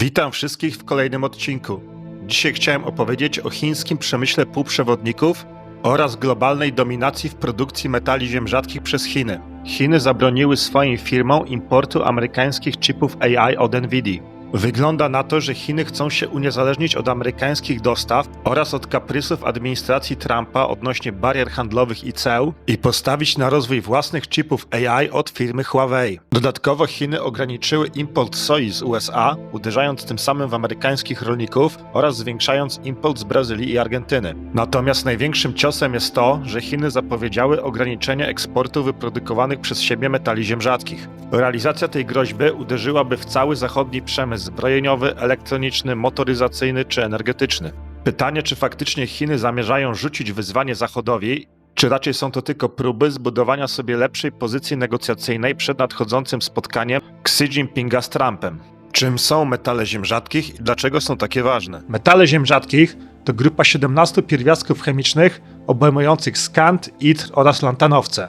Witam wszystkich w kolejnym odcinku. Dzisiaj chciałem opowiedzieć o chińskim przemyśle półprzewodników oraz globalnej dominacji w produkcji metali ziem rzadkich przez Chiny. Chiny zabroniły swoim firmom importu amerykańskich chipów AI od Nvidia. Wygląda na to, że Chiny chcą się uniezależnić od amerykańskich dostaw oraz od kaprysów administracji Trumpa odnośnie barier handlowych i ceł i postawić na rozwój własnych chipów AI od firmy Huawei. Dodatkowo Chiny ograniczyły import soi z USA, uderzając tym samym w amerykańskich rolników oraz zwiększając import z Brazylii i Argentyny. Natomiast największym ciosem jest to, że Chiny zapowiedziały ograniczenie eksportu wyprodukowanych przez siebie metali ziem rzadkich. Realizacja tej groźby uderzyłaby w cały zachodni przemysł zbrojeniowy, elektroniczny, motoryzacyjny czy energetyczny. Pytanie, czy faktycznie Chiny zamierzają rzucić wyzwanie Zachodowi, czy raczej są to tylko próby zbudowania sobie lepszej pozycji negocjacyjnej przed nadchodzącym spotkaniem Xi Jinpinga z Trumpem? Czym są metale ziem rzadkich i dlaczego są takie ważne? Metale ziem rzadkich to grupa 17 pierwiastków chemicznych obejmujących skant, itr oraz lantanowce.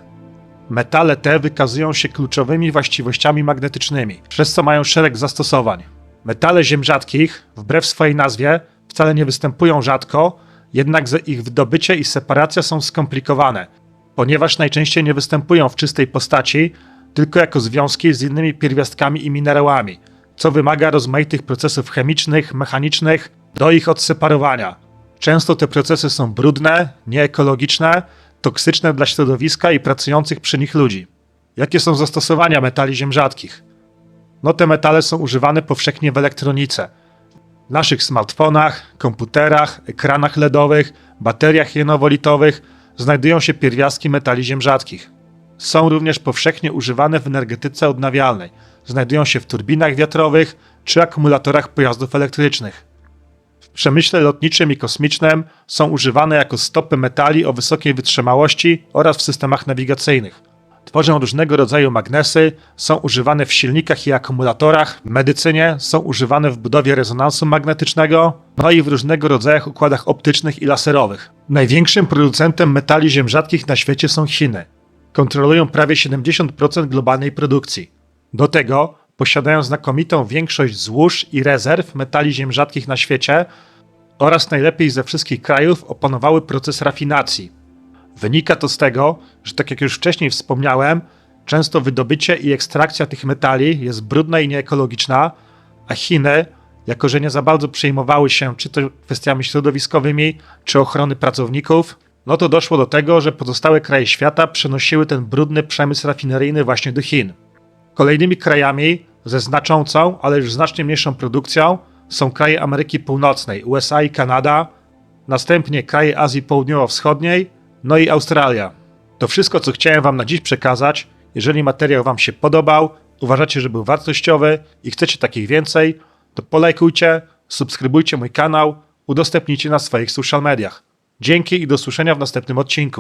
Metale te wykazują się kluczowymi właściwościami magnetycznymi, przez co mają szereg zastosowań. Metale ziem rzadkich, wbrew swojej nazwie, wcale nie występują rzadko, jednak ich wydobycie i separacja są skomplikowane, ponieważ najczęściej nie występują w czystej postaci, tylko jako związki z innymi pierwiastkami i minerałami, co wymaga rozmaitych procesów chemicznych, mechanicznych do ich odseparowania. Często te procesy są brudne, nieekologiczne, toksyczne dla środowiska i pracujących przy nich ludzi. Jakie są zastosowania metali ziem rzadkich? No te metale są używane powszechnie w elektronice. W naszych smartfonach, komputerach, ekranach LEDowych, bateriach jenowolitowych znajdują się pierwiastki metali ziem rzadkich. Są również powszechnie używane w energetyce odnawialnej. Znajdują się w turbinach wiatrowych czy akumulatorach pojazdów elektrycznych. W przemyśle lotniczym i kosmicznym są używane jako stopy metali o wysokiej wytrzymałości oraz w systemach nawigacyjnych. Tworzą różnego rodzaju magnesy, są używane w silnikach i akumulatorach, w medycynie są używane w budowie rezonansu magnetycznego, no i w różnego rodzaju układach optycznych i laserowych. Największym producentem metali ziem rzadkich na świecie są Chiny. Kontrolują prawie 70% globalnej produkcji. Do tego posiadają znakomitą większość złóż i rezerw metali ziem rzadkich na świecie oraz najlepiej ze wszystkich krajów opanowały proces rafinacji. Wynika to z tego, że tak jak już wcześniej wspomniałem, często wydobycie i ekstrakcja tych metali jest brudna i nieekologiczna, a Chiny, jako że nie za bardzo przejmowały się czy to kwestiami środowiskowymi, czy ochrony pracowników, no to doszło do tego, że pozostałe kraje świata przenosiły ten brudny przemysł rafineryjny właśnie do Chin. Kolejnymi krajami ze znaczącą, ale już znacznie mniejszą produkcją są kraje Ameryki Północnej, USA i Kanada, następnie kraje Azji Południowo-Wschodniej, no i Australia. To wszystko, co chciałem Wam na dziś przekazać. Jeżeli materiał Wam się podobał, uważacie, że był wartościowy i chcecie takich więcej, to polajkujcie, subskrybujcie mój kanał, udostępnijcie na swoich social mediach. Dzięki i do słyszenia w następnym odcinku.